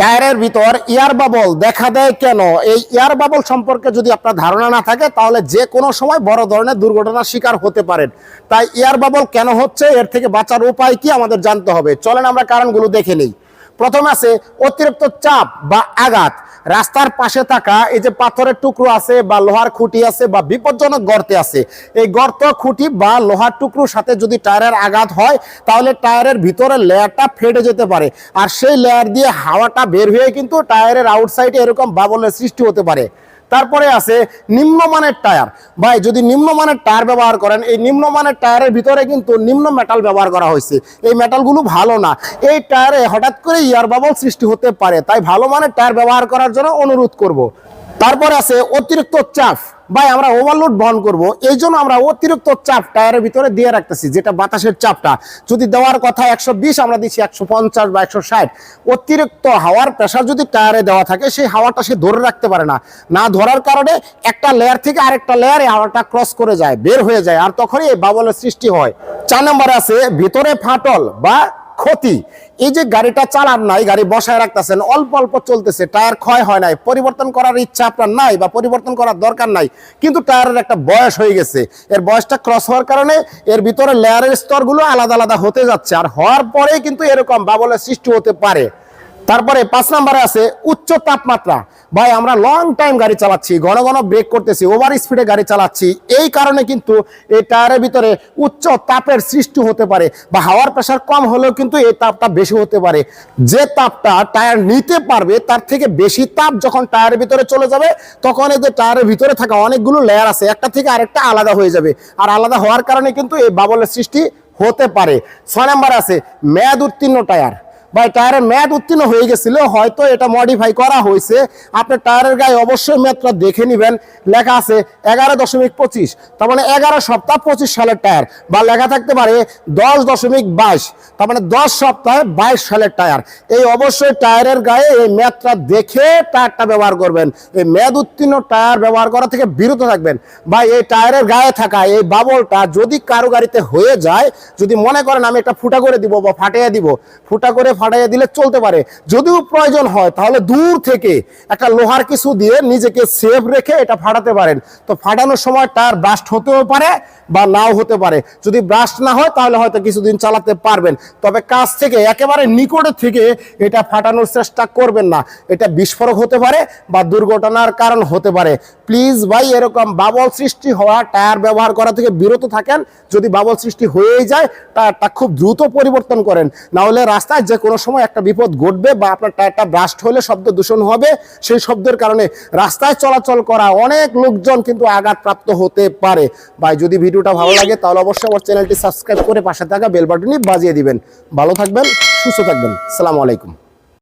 টায়ারের ভিতর air bubble দেখা দেয় কেন? এই এয়ার বাবল সম্পর্কে যদি আপনার ধারণা না থাকে, তাহলে যে কোনো সময় বড় ধরনের দুর্ঘটনার শিকার হতে পারেন। তাই এয়ার বাবল কেন হচ্ছে? এর থেকে বাঁচার উপায় কি আমাদের জানতে হবে। চলেন আমরা কারণগুলো দেখে নিই। প্রথম আছে অতিরিক্ত চাপ বা আঘাত। রাস্তার পাশে থাকা এই যে পাথরের টুকরো আছে বা লোহার খুঁটি আছে বা বিপজ্জনক গর্তে আছে, এই গর্ত, খুঁটি বা লোহার টুকরোর সাথে যদি টায়ারের আঘাত হয়, তাহলে টায়ারের ভিতরে লেয়ারটা ফেটে যেতে পারে। আর সেই লেয়ার দিয়ে হাওয়াটা বের হয়ে কিন্তু টায়ারের আউটসাইডে এরকম বাবলের সৃষ্টি হতে পারে। তারপরে আছে নিম্নমানের টায়ার। ভাই, যদি নিম্নমানের টায়ার ব্যবহার করেন, এই নিম্নমানের টায়ারের ভিতরে কিন্তু নিম্ন মেটাল ব্যবহার করা হয়েছে। এই মেটালগুলো ভালো না। এই টায়ারে হঠাৎ করে ইয়ার বাবল সৃষ্টি হতে পারে। তাই ভালো মানের টায়ার ব্যবহার করার জন্য অনুরোধ করব। তারপরে আছে অতিরিক্ত চাপ। ভাই, আমরা ওভারলোড বহন করব। এই জন্য আমরা অতিরিক্ত চাপ টায়ারের ভিতরে দিয়ে রাখতেছি, যেটা বাতাসের চাপটা। যদি দেওয়ার কথা একশো বিশ, আমরা দিচ্ছি একশো পঞ্চাশ বা একশো ষাট। অতিরিক্ত হাওয়ার প্রেশার যদি টায়ারে দেওয়া থাকে, সেই হাওয়াটা সে ধরে রাখতে পারে না। না ধরার কারণে একটা লেয়ার থেকে আরেকটা লেয়ারে হাওয়াটা ক্রস করে যায়, বের হয়ে যায়, আর তখনই এই বাবলের সৃষ্টি হয়। চার নম্বরে আছে ভিতরে ফাটল বা ক্ষতি। এই যে গাড়িটা চালান নাই, গাড়ি বসায় রাখতেছেন, অল্প অল্প চলতেছে, টায়ার ক্ষয় হয় নাই, পরিবর্তন করার ইচ্ছা আপনার নাই বা পরিবর্তন করার দরকার নাই, কিন্তু টায়ারের একটা বয়স হয়ে গেছে। এর বয়সটা ক্রস হওয়ার কারণে এর ভিতরে লেয়ারের স্তরগুলো আলাদা আলাদা হতে যাচ্ছে, আর হওয়ার পরে কিন্তু এরকম বাবলের সৃষ্টি হতে পারে। তারপরে পাঁচ নম্বরে আছে উচ্চ তাপমাত্রা। ভাই, আমরা লং টাইম গাড়ি চালাচ্ছি, ঘন ঘন ব্রেক করতেছি ওভার স্পিডে গাড়ি চালাচ্ছি। এই কারণে কিন্তু এই টায়ারের ভিতরে উচ্চ তাপের সৃষ্টি হতে পারে বা হাওয়ার প্রেশার কম হলেও কিন্তু এই তাপটা বেশি হতে পারে। যে তাপটা টায়ার নিতে পারবে, তার থেকে বেশি তাপ যখন টায়ারের ভিতরে চলে যাবে, তখন এই যে টায়ারের ভিতরে থাকা অনেকগুলো লেয়ার আছে, একটা থেকে আরেকটা আলাদা হয়ে যাবে। আর আলাদা হওয়ার কারণে কিন্তু এই বাবলের সৃষ্টি হতে পারে। ছয় নাম্বার আছে মেয়াদ উত্তীর্ণ টায়ার বা টায়ারের ম্যাট উত্তীর্ণ হয়ে গেছিল, হয়তো এটা মডিফাই করা হয়েছে। আপনি টায়ারের গায়ে অবশ্যই ম্যাটটা দেখে নেবেন। লেখা আছে এগারো দশমিক পঁচিশ, তার মানে এগারো সপ্তাহ পঁচিশ সালের টায়ার, বা লেখা থাকতে পারে দশ দশমিক বাইশ, তার মানে দশ সপ্তাহে বাইশ সালের টায়ার। এই অবশ্যই টায়ারের গায়ে এই ম্যাথটা দেখে টায়ারটা ব্যবহার করবেন। এই মেয়াদ উত্তীর্ণ টায়ার ব্যবহার করা থেকে বিরত থাকবেন। বা এই টায়ারের গায়ে থাকা এই বাবলটা যদি কারও গাড়িতে হয়ে যায়, যদি মনে করেন আমি একটা ফুটা করে দিব বা ফাটিয়ে দিব, ফুটা করে ফাটাইয়া দিলে চলতে পারে। যদিও প্রয়োজন হয়, তাহলে দূর থেকে একটা লোহার কিছু দিয়ে নিজেকে সেফ রেখে এটা ফাটাতে পারেন। তো ফাটানোর সময় টায়ার ব্রাস্ট হতেও পারে বা নাও হতে পারে। যদি ব্রাস্ট না হয়, তাহলে হয়তো কিছুদিন চালাতে পারবেন। তবে কাছ থেকে, একেবারে নিকটে থেকে এটা ফাটানোর চেষ্টা করবেন না। এটা বিস্ফোরক হতে পারে বা দুর্ঘটনার কারণ হতে পারে। প্লিজ ভাই, এরকম বাবল সৃষ্টি হওয়া, টায়ার ব্যবহার করা থেকে বিরত থাকেন। যদি বাবল সৃষ্টি হয়েই যায়, টায়ারটা খুব দ্রুত পরিবর্তন করেন। না হলে রাস্তায় যে কোনো সময় একটা বিপদ ঘটবে বা আপনার টায়ারটা ব্রাস্ট হলে শব্দ দূষণ হবে, সেই শব্দের কারণে রাস্তায় চলাচল করা অনেক লোকজন কিন্তু আঘাতপ্রাপ্ত হতে পারে। ভাই, যদি ভিডিওটা ভালো লাগে তাহলে অবশ্যই আমার চ্যানেলটি সাবস্ক্রাইব করে পাশে থাকা বেল বাটনটি বাজিয়ে দিবেন। ভালো থাকবেন, সুস্থ থাকবেন। সালামু আলাইকুম।